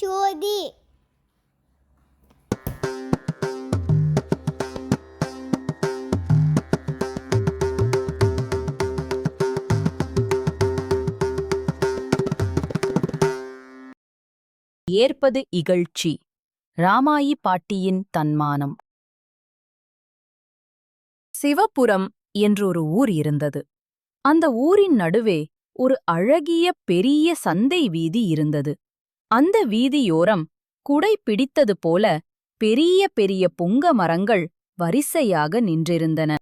ஜோதி. ஏற்பது இகழ்ச்சி. ராமாயி பாட்டியின் தன்மானம். சிவபுரம் என்றொரு ஊர் இருந்தது. அந்த ஊரின் நடுவே ஒரு அழகிய பெரிய சந்தை வீதி இருந்தது. அந்த வீதியோரம் குடை பிடித்தது போல பெரிய பெரிய புங்க மரங்கள் வரிசையாக நின்றிருந்தன.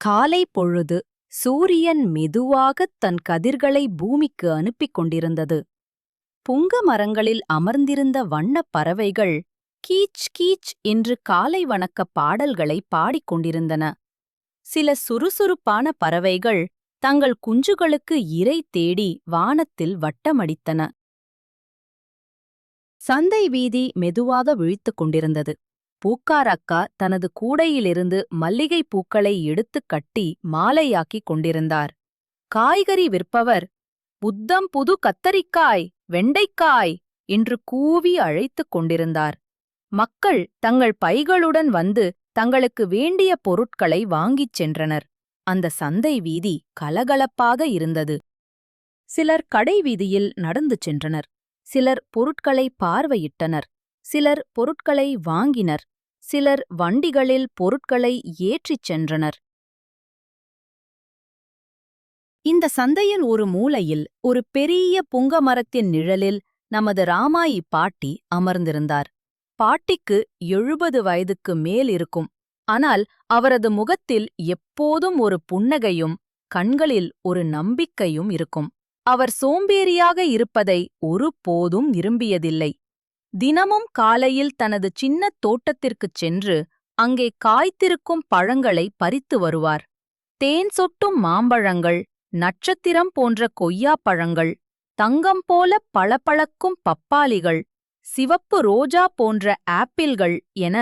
காலை பொழுது சூரியன் மெதுவாகத் தன் கதிர்களை பூமிக்கு அனுப்பிக் கொண்டிருந்தது. புங்க மரங்களில் அமர்ந்திருந்த வண்ணப் பறவைகள் கீச் கீச் என்று காலை வணக்கப் பாடல்களை பாடிக்கொண்டிருந்தன சில சுறுசுறுப்பான பறவைகள் தங்கள் குஞ்சுகளுக்கு இரை தேடி வானத்தில் வட்டமடித்தன. சந்தை வீதி மெதுவாக விழித்துக் கொண்டிருந்தது. பூக்கார் அக்கா தனது கூடையிலிருந்து மல்லிகைப் பூக்களை எடுத்துக் கட்டி மாலையாக்கிக் கொண்டிருந்தார். காய்கறி விற்பவர் புத்தம் புது கத்தரிக்காய் வெண்டைக்காய் என்று கூவி அழைத்துக் கொண்டிருந்தார். மக்கள் தங்கள் பைகளுடன் வந்து தங்களுக்கு வேண்டிய பொருட்களை வாங்கிச் சென்றனர். அந்த சந்தை வீதி கலகலப்பாக இருந்தது. சிலர் கடை வீதியில் நடந்து சென்றனர். சிலர் பொருட்களை பார்வையிட்டனர் சிலர் பொருட்களை வாங்கினர் சிலர் வண்டிகளில் பொருட்களை ஏற்றிச் சென்றனர். இந்த சந்தையின் ஒரு மூலையில் ஒரு பெரிய புங்க மரத்தின் நிழலில் நமது ராமாயி பாட்டி அமர்ந்திருந்தார். பாட்டிக்கு எழுபது வயதுக்கு மேல் இருக்கும். ஆனால் அவரது முகத்தில் எப்போதும் ஒரு புன்னகையும் கண்களில் ஒரு நம்பிக்கையும் இருக்கும். அவர் சோம்பேறியாக இருப்பதை ஒருபோதும் விரும்பியதில்லை. தினமும் காலையில் தனது சின்ன தோட்டத்திற்குச் சென்று அங்கே காய்த்திருக்கும் பழங்களை பறித்து வருவார். தேன் சொட்டும் மாம்பழங்கள் நட்சத்திரம் போன்ற கொய்யாப்பழங்கள் தங்கம் போல பளபளக்கும் பப்பாளிகள் சிவப்பு ரோஜா போன்ற ஆப்பிள்கள் என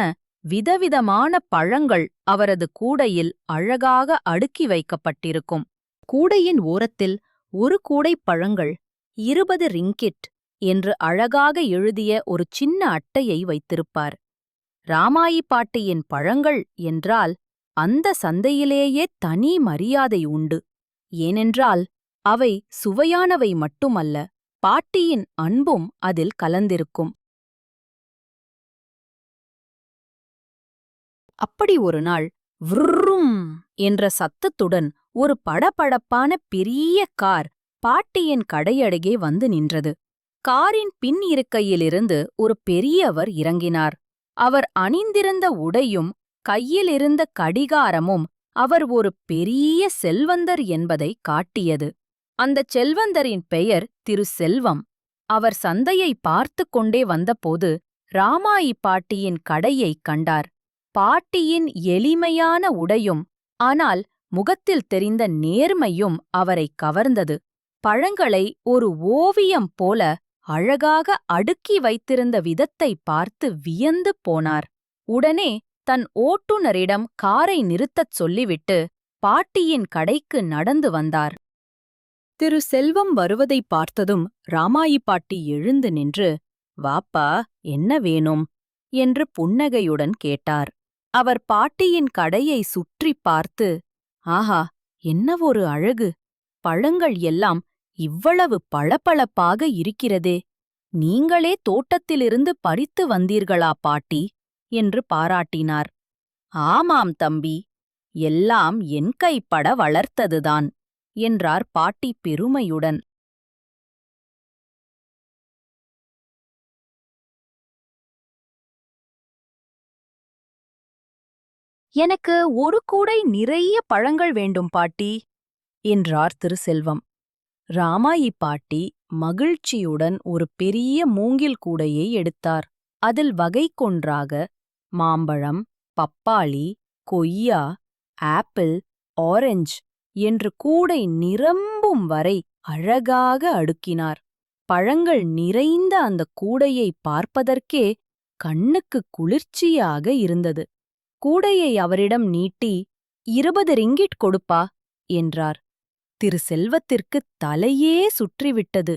விதவிதமான பழங்கள் அவரது கூடையில் அழகாக அடுக்கி வைக்கப்பட்டிருக்கும். கூடையின் ஓரத்தில் ஒரு கூடை பழங்கள் இருபது ரிங்கிட் என்று அழகாக எழுதிய ஒரு சின்ன அட்டையை வைத்திருப்பார். ராமாயி பாட்டியின் பழங்கள் என்றால் அந்த சந்தையிலேயே தனி மரியாதை உண்டு. ஏனென்றால் அவை சுவையானவை மட்டுமல்ல பாட்டியின் அன்பும் அதில் கலந்திருக்கும். அப்படி ஒரு நாள் விர்ரும் என்ற சத்தத்துடன் ஒரு படபடப்பான பெரிய கார் பாட்டியின் கடையடையே வந்து நின்றது. காரின் பின் இருக்கையிலிருந்து ஒரு பெரியவர் இறங்கினார். அவர் அணிந்திருந்த உடையும் கையிலிருந்த கடிகாரமும் அவர் ஒரு பெரிய செல்வந்தர் என்பதை காட்டியது. அந்தச் செல்வந்தரின் பெயர் திரு செல்வம். அவர் சந்தையை பார்த்து கொண்டே வந்தபோது ராமாயி பாட்டியின் கடையைக் கண்டார். பாட்டியின் எளிமையான உடையும் ஆனால் முகத்தில் தெரிந்த நேர்மையும் அவரைக் கவர்ந்தது. பழங்களை ஒரு ஓவியம் போல அழகாக அடுக்கி வைத்திருந்த விதத்தை பார்த்து வியந்து போனார். உடனே தன் ஓட்டுநரிடம் காரை நிறுத்தச் சொல்லிவிட்டு பாட்டியின் கடைக்கு நடந்து வந்தார். திரு செல்வம் வருவதைப் பார்த்ததும் ராமாயி பாட்டி எழுந்து நின்று வாப்பா என்ன வேணும்? என்று புன்னகையுடன் கேட்டார். அவர் பாட்டியின் கடையை சுற்றிப் பார்த்து ஆஹா என்ன ஒரு அழகு! பழங்கள் எல்லாம் இவ்வளவு பளபளப்பாக இருக்கிறதே! நீங்களே தோட்டத்திலிருந்து பறித்து வந்தீர்களா பாட்டி என்று பாராட்டினார். ஆமாம் தம்பி எல்லாம் என் கைப்பட வளர்த்ததுதான் என்றார் பாட்டி பெருமையுடன். எனக்கு ஒரு கூடை நிறைய பழங்கள் வேண்டும் பாட்டி என்றார் திருசெல்வம். ராமாயி பாட்டி மகிழ்ச்சியுடன் ஒரு பெரிய மூங்கில் கூடையை எடுத்தார். அதில் வகை கொன்றாக மாம்பழம் பப்பாளி கொய்யா ஆப்பிள் ஆரஞ்சு என்று கூடை நிரம்பும் வரை அழகாக அடுக்கினார். பழங்கள் நிறைந்த அந்த கூடையை பார்ப்பதற்கே கண்ணுக்கு குளிர்ச்சியாக இருந்தது. கூடையை அவரிடம் நீட்டி இருபது ரிங்கிட் கொடுப்பா என்றார். திரு செல்வத்திற்கு தலையே சுற்றிவிட்டது.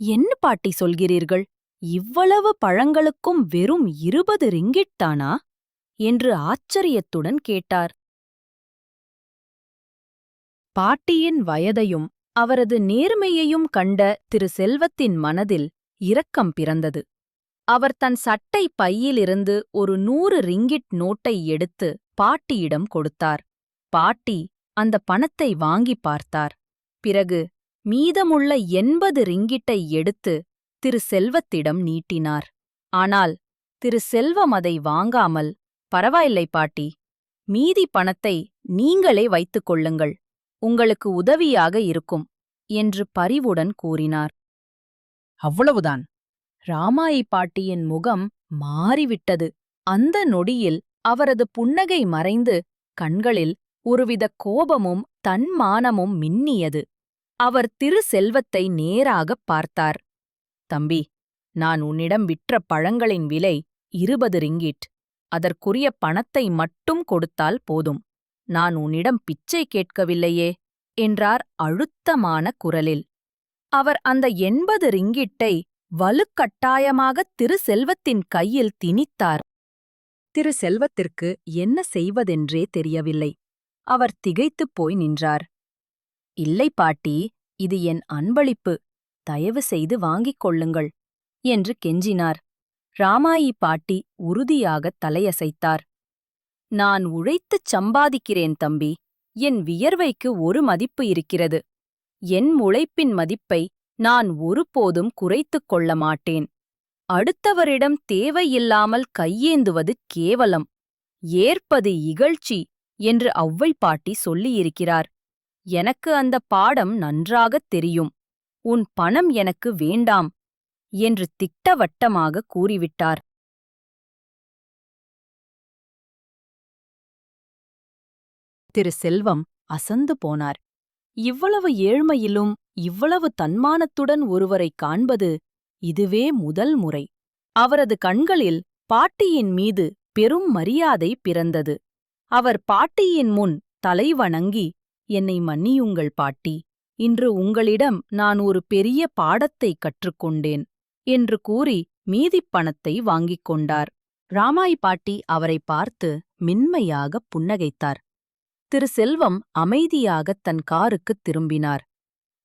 என்ன பாட்டி சொல்கிறீர்கள்? இவ்வளவு பழங்களுக்கும் வெறும் இருபது ரிங்கிட் தானா? என்று ஆச்சரியத்துடன் கேட்டார். பாட்டியின் வயதையும் அவரது நேர்மையையும் கண்ட திரு செல்வத்தின் மனதில் இரக்கம் பிறந்தது. அவர் தன் சட்டை பையிலிருந்து ஒரு நூறு ரிங்கிட் நோட்டை எடுத்து பாட்டியிடம் கொடுத்தார். பாட்டி அந்த பணத்தை வாங்கி பார்த்தார். பிறகு மீதமுள்ள எண்பது ரிங்கிட்டை எடுத்து திரு செல்வத்திடம் நீட்டினார். ஆனால் திரு செல்வம் அதை வாங்காமல் பரவாயில்லை பாட்டி. மீதி பணத்தை நீங்களே வைத்துக் கொள்ளுங்கள். உங்களுக்கு உதவியாக இருக்கும் என்று பரிவுடன் கூறினார். அவ்வளவுதான். ராமாயி பாட்டியின் முகம் மாறிவிட்டது. அந்த நொடியில் அவரது புன்னகை மறைந்து கண்களில் ஒருவித கோபமும் தன்மானமும் மின்னியது. அவர் திரு செல்வத்தை நேராகப் பார்த்தார். தம்பி நான் உன்னிடம் விற்ற பழங்களின் விலை இருபது ரிங்கிட். அதற்குரிய பணத்தை மட்டும் கொடுத்தால் போதும். நான் உன்னிடம் பிச்சை கேட்கவில்லையே என்றார் அழுத்தமான குரலில். அவர் அந்த எண்பது ரிங்கிட்டை வலுக்கட்டாயமாக திரு செல்வத்தின் கையில் திணித்தார். திரு செல்வத்திற்கு என்ன செய்வதென்றே தெரியவில்லை. அவர் திகைத்துப் போய் நின்றார். இல்லை பாட்டி இது என் அன்பளிப்பு. தயவு செய்து வாங்கிக் கொள்ளுங்கள் என்று கெஞ்சினார். ராமாயி பாட்டி உறுதியாகத் தலையசைத்தார். நான் உழைத்துச் சம்பாதிக்கிறேன் தம்பி. என் வியர்வைக்கு ஒரு மதிப்பு இருக்கிறது. என் உழைப்பின் மதிப்பை நான் ஒருபோதும் குறைத்துக் கொள்ள மாட்டேன். அடுத்தவரிடம் தேவையில்லாமல் கையேந்துவது கேவலம். ஏற்பது இகழ்ச்சி என்று அவ்வை பாட்டி சொல்லியிருக்கிறார். எனக்கு அந்த பாடம் நன்றாகத் தெரியும். உன் பணம் எனக்கு வேண்டாம் என்று திட்டவட்டமாக கூறிவிட்டார். திரு செல்வம் அசந்து போனார். இவ்வளவு ஏழ்மையிலும் இவ்வளவு தன்மானத்துடன் ஒருவரைக் காண்பது இதுவே முதல் முறை. அவரது கண்களில் பாட்டியின் மீது பெரும் மரியாதை பிறந்தது. அவர் பாட்டியின் முன் தலை வணங்கி என்னை மன்னியுங்கள் பாட்டி இன்று உங்களிடம் நான் ஒரு பெரிய பாடத்தைக் கற்றுக்கொண்டேன் என்று கூறி மீதிப் பணத்தை வாங்கிக் கொண்டார். ராமாய் பாட்டி அவரை பார்த்து மின்மையாகப் புன்னகைத்தார். திரு செல்வம் அமைதியாகத் தன் காருக்குத் திரும்பினார்.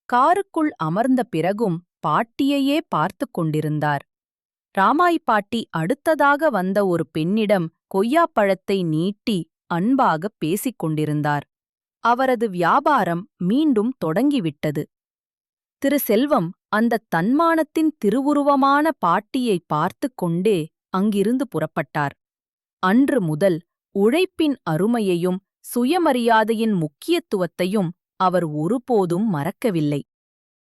காருக்குள் அமர்ந்த பிறகும் பாட்டியையே பார்த்துக் கொண்டிருந்தார். ராமாய் பாட்டி அடுத்ததாக வந்த ஒரு பெண்ணிடம் கொய்யாப்பழத்தை நீட்டி அன்பாகப் பேசிக் கொண்டிருந்தார். அவரது வியாபாரம் மீண்டும் தொடங்கிவிட்டது. திரு செல்வம் அந்தத் தன்மானத்தின் திருவுருவமான பாட்டியை பார்த்துக் கொண்டே அங்கிருந்து புறப்பட்டார். அன்று முதல் உழைப்பின் அருமையையும் சுயமரியாதையின் முக்கியத்துவத்தையும் அவர் ஒருபோதும் மறக்கவில்லை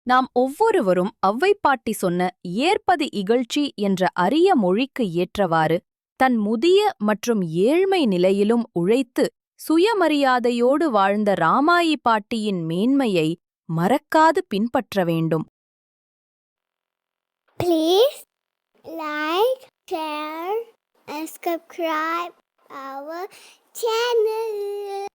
நாம் ஒவ்வொருவரும் ஒளவை பாட்டி சொன்ன ஏற்பது இகழ்ச்சி என்ற அரிய மொழிக்கு ஏற்றவாறு தன் முதிய மற்றும் ஏழ்மை நிலையிலும் உழைத்து சுயமரியாதையோடு வாழ்ந்த ராமாயி பாட்டியின் மேன்மையை மறக்காது பின்பற்ற வேண்டும் Please like, share, and subscribe our channel.